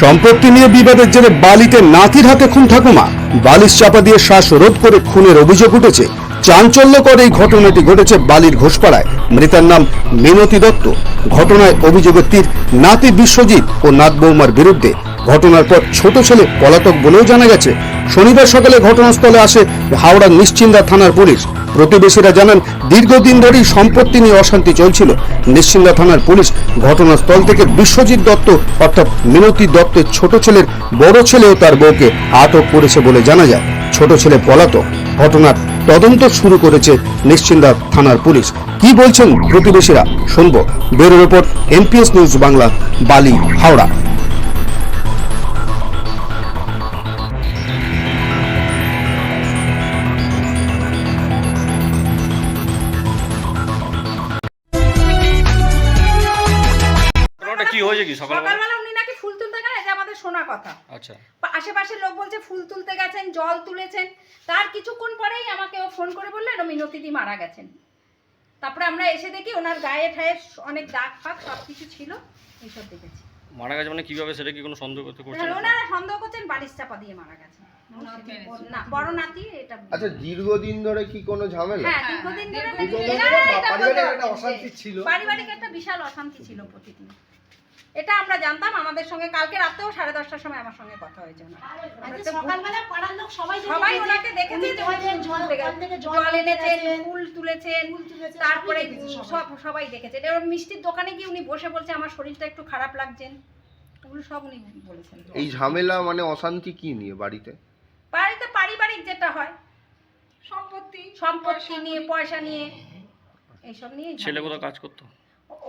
সম্পত্তি নিয়ে বিবাদের জেরে বালিতে নাতির হাতে খুন ঠাকুমা। বালিশ চাপা দিয়ে শ্বাসরোধ করে খুনের অভিযোগ উঠেছে। চাঞ্চল্যকর এই ঘটনাটি ঘটেছে বালির ঘোষপাড়ায়। মৃতার নাম মিনতি দত্ত। ঘটনায় অভিযোগের তীর নাতি বিশ্বজিৎ ও নাত বৌমার বিরুদ্ধে। ঘটনার পর ছোট ছেলে পলাতক বলেও জানা গেছে, শনিবার সকালে ঘটনাস্থলে আসে হাওড়ার নিশ্চিন্দা থানার পুলিশ। প্রতিবেশীরা জানান, দীর্ঘদিন ধরেই সম্পত্তি নিয়ে অশান্তি চলছিল। নিশ্চিন্দা থানার পুলিশ ঘটনাস্থল থেকে বিশ্বজিৎ দত্ত অর্থাৎ মিনতি দত্তের ছোট ছেলের বড় ছেলেও তার বউকে আটক করেছে বলে জানা যায়। ছোট ছেলে পলাতক। ঘটনার তদন্ত শুরু করেছে নিশ্চিন্দা থানার পুলিশ। কি বলছেন প্রতিবেশীরা? শুনব। বেরো রিপোর্ট এনপিএস নিউজ বাংলা, বালি, হাওড়া। হয়েছে কি? সকালবেলা? সকালবেলা উনি নাকি ফুল তুলতে গেলেন এটা আমাদের শোনা কথা। আচ্ছা। আশেপাশের লোক বলছে ফুল তুলতে গেছেন জল তুলেছেন। তার কিছুক্ষণ পরেই আমাকে ও ফোন করে বললেন ও মিনতিদি মারা গেছেন। তারপরে আমরা এসে দেখি ওনার গায়ে ঠায়ে অনেক দাগ ফাগ সব কিছু ছিল এইসব দেখেছি। মারা গেছে মানে কীভাবে সেটা কি কোনো সন্দেহ করতে করছে ওনারা সন্দেহ করছেন বালিশ চাপা দিয়ে মারা গেছে না, বড় নাতি এটা আচ্ছা দীর্ঘদিন ধরে কি কোনো ঝামেলা? হ্যাঁ দীর্ঘদিন ধরে পারিবারিক একটা অশান্তি ছিল। পারিবারিক একটা বিশাল অশান্তি ছিল প্রতিদিন। এটা আমরা জানতাম আমাদের সঙ্গে কালকে রাতেও সাড়ে দশটার সময় আমার সঙ্গে কথা হয়েছে ওনার। সকালবেলা পাড়ার লোক সবাই সবাই ওনাকে দেখেছে জল উনি জল থেকে- কল থেকে জল জল নিয়ে এনেছেন ফুল তুলেছেন তারপরে। সব সবাই দেখেছে। এবার মিষ্টির দোকানে গিয়ে উনি বসে বলছে আমার শরীরটা একটু খারাপ লাগছেন ওগুলো সব উনি বলেছেন। এই ঝামেলা মানে অশান্তি কি নিয়ে বাড়িতে? বাড়িতে পারিবারিক যেটা হয় সম্পত্তি সম্পত্তি নিয়ে পয়সা নিয়ে এইসব নিয়ে ছেলে কোথাও কাজ করতো?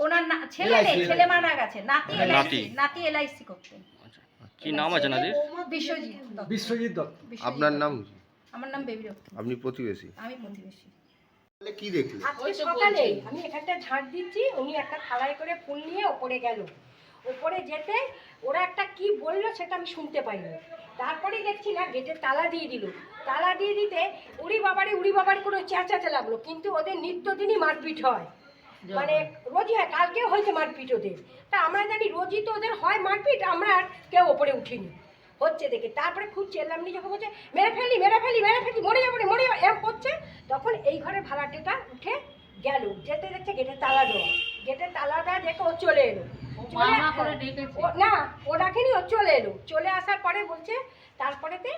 ওনার না ছেলে নেই ছেলে মারা গেছে। নাতি। এলআইসি নাতি এলআইসি করতেন আচ্ছা কি নাম আছে নাদির বিশ্বজিৎ দত্ত। বিশ্বজিৎ দত্ত। আপনার নাম আমার নাম বেবি রক্ত। আপনি প্রতিবেশী? আমি প্রতিবেশী। তাহলে কি দেখলে আজকে সকালে আমি এখানটা ঝাড় দিচ্ছি উনি একটা থালায় করে ফুল নিয়ে ওপরে গেল। ওপরে যেতে ওরা একটা কি বলল সেটা আমি শুনতে পাইনি। তারপরে দেখছি না গেটে তালা দিয়ে দিল। তালা দিয়ে দিতে উড়ি বাবারে উড়ি বাবার করে চেঁচাতে লাগল। কিন্তু ওদের নিত্যদিনই মারপিট হয়। মানে রোজই হয় কালকে হয়েছে মারপিট ওদের। তা আমরা জানি রোজই তো ওদের হয় মারপিট আমরা আর কেউ ওপরে উঠিনি। হচ্ছে দেখে তারপরে খুব চেল্লামনি যখন বলছে মেরে ফেলি মেরে ফেলি মেরে ফেলি মরে যাব মরে যাব এম করছে। তখন এই ঘরে ভাড়াটেটা উঠে গেল যেতে দেখছে গেটে তালা দেওয়া। গেটে তালা দেওয়া দেখে ও চলে এলো। না ও ডাকেনি ও চলে এলো। চলে আসার পরে বলছে তারপরেতে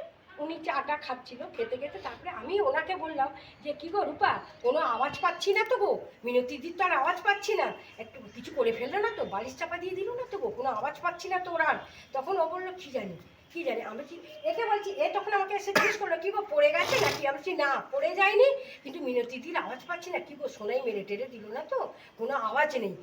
উনি চাটা খাচ্ছিল, খেতে খেতে তারপরে আমি ওনাকে বললাম যে, কি গো রূপা, কোনো আওয়াজ পাচ্ছি না তো গো? মিনতি দির তো আর আওয়াজ পাচ্ছি না। একটু কিছু করে ফেলল না তো, বালিশ চাপা দিয়ে দিল না তো গো? কোনো আওয়াজ পাচ্ছি না তো ওর আর। তখন ও বলল, কি জানি কি জানি? আমি কি একে বলছি, এ তখন আমাকে এসে জিজ্ঞেস করল, কি গো, পড়ে গেছে নাকি? আমি বলছি, না, পড়ে যায়নি, কিন্তু মিনতি দির আওয়াজ পাচ্ছি না। কি গো, সোনাই মেরে টেরে দিল না তো? কোনো আওয়াজ নেই।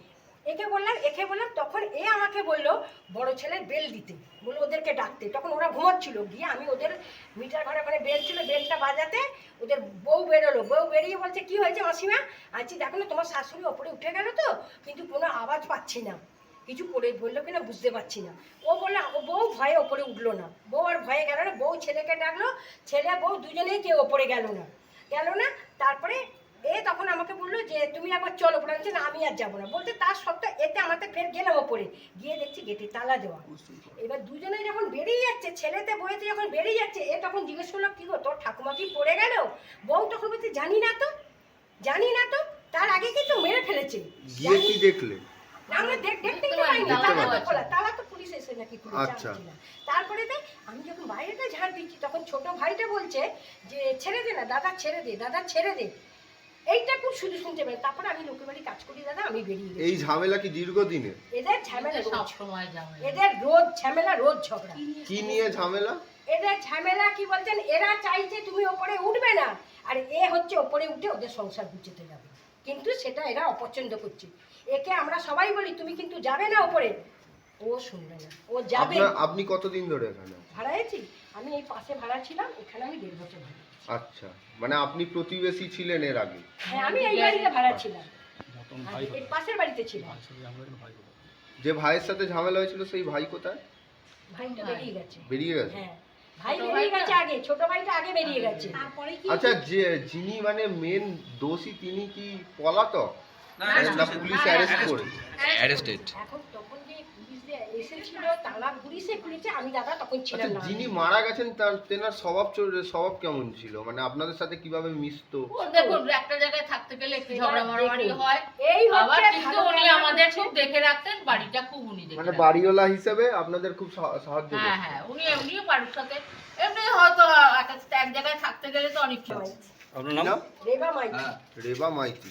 একে বললাম একে বললাম, তখন এ আমাকে বলল, বড় ছেলের বেল দিতে। বলে ওদেরকে ডাকতে। তখন ওরা ঘুমাচ্ছিল। গিয়ে আমি ওদের মিটার ঘরে ঘরে বেল ছিল, বেলটা বাজাতে ওদের বউ বেরোলো। বউ বেরিয়ে বলছে, কি হয়েছে মাসিমা? আছি দেখো না, তোমার শাশুড়ি ওপরে উঠে গেল তো, কিন্তু কোনো আওয়াজ পাচ্ছি না। কিছু করে বলল কিনা বুঝতে পারছি না। ও বলল ও বউ ভয়ে ওপরে উঠল না। বউ আর ভয়ে গেল না। বউ ছেলেকে ডাকলো। ছেলে, বউ দুজনেই কেউ ওপরে গেল না। গেল না, তারপরে এ তখন আমাকে বলল যে তুমি একবার চলো। আমি না আমি আর যাব না। বলতে তার সত্ত্বেও এতে আমাদের ফের গেলাম ওপরে। গিয়ে দেখছি গেটে তালা দেওয়া। এবার দুজনে যখন বেরিয়ে যাচ্ছে ছেলেতে বইতে যখন বেরিয়ে যাচ্ছে এ তখন জিজ্ঞেস করল কি গো তোর ঠাকুমা কি পড়ে গেল? বউ তখন বলছে জানি না তো জানি না তো তার আগে কিন্তু মেরে ফেলেছে। গিয়ে কি দেখলে? আমরা দেখ দেখতে পাইনি তালা তো খোলা তালা তো পুলিশ এসে নাকি খুলে আচ্ছা। না। তারপরে দেখ আমি যখন বাইরেটা ঝাড় দিচ্ছি তখন ছোট ভাইটা বলছে যে ছেড়ে দে না দাদা ছেড়ে দে দাদা ছেড়ে দে। এইটা খুব শুধু শুনতে তারপরে আমি লোকের বাড়ি কাজ করি দাদা আমি বেরিয়ে গেছি। এই ঝামেলা কি এদের ঝামেলা রোজ। এদের রোজ ঝামেলা রোজ ঝগড়া। কি নিয়ে ঝামেলা? এদের ঝামেলা কি বলছেন? এরা চাইছে তুমি ওপরে উঠবে না। আর এ হচ্ছে ওপরে উঠে ওদের সংসার গুছাতে যাবে। কিন্তু সেটা এরা অপছন্দ করছে। একে আমরা সবাই বলি তুমি কিন্তু যাবে না ওপরে। ও শুনবে না। ও যাবে। আপনি কতদিন ধরে এখানে ভাড়া আছি আমি এই পাশে ভাড়া ছিলাম এখানে আমি দেড় বছর ভাড়া আচ্ছা মানে আপনি প্রতিবেশী ছিলেন এর আগে হ্যাঁ আমি এই বাড়িতে ভাড়া ছিলাম পাশের বাড়িতে ছিলাম যে ভাইয়ের সাথে ঝামেলা হয়েছিল সেই ভাই কোথায় ভাইটা বেরিয়ে গেছে বেরিয়ে গেছে হ্যাঁ ভাই বেরিয়ে গেছে আগে ছোট ভাইটা আগে বেরিয়ে গেছে আচ্ছা যে যিনি মানে মেন দোষী তিনি কি পলাতক না পুলিশ অ্যারেস্ট করে এখন যে এসেছিল তালা ঘুরিছে আমি দাদা তখন আচ্ছা ছিলাম না। যিনি মারা গেছেন তার তেনার স্বভাব স্বভাব কেমন ছিল? মানে আপনাদের সাথে কীভাবে মিশতো? দেখুন একটা জায়গায় থাকতে গেলে একটু ঝগড়া মারামারি হয়। এই আবার কিন্তু উনি আমাদের খুব দেখে রাখতেন বাড়িটা খুব উনি দেখে মানে বাড়িওয়ালা হিসেবে আপনাদের খুব সাহায্য হ্যাঁ হ্যাঁ উনি এমনিও বাড়ির সাথে। এমনি হয়তো এক এক জায়গায় থাকতে গেলে তো অনেক কিছু। আপনার নাম? নাম? রেবা মাইতি। রেবা মাইতি।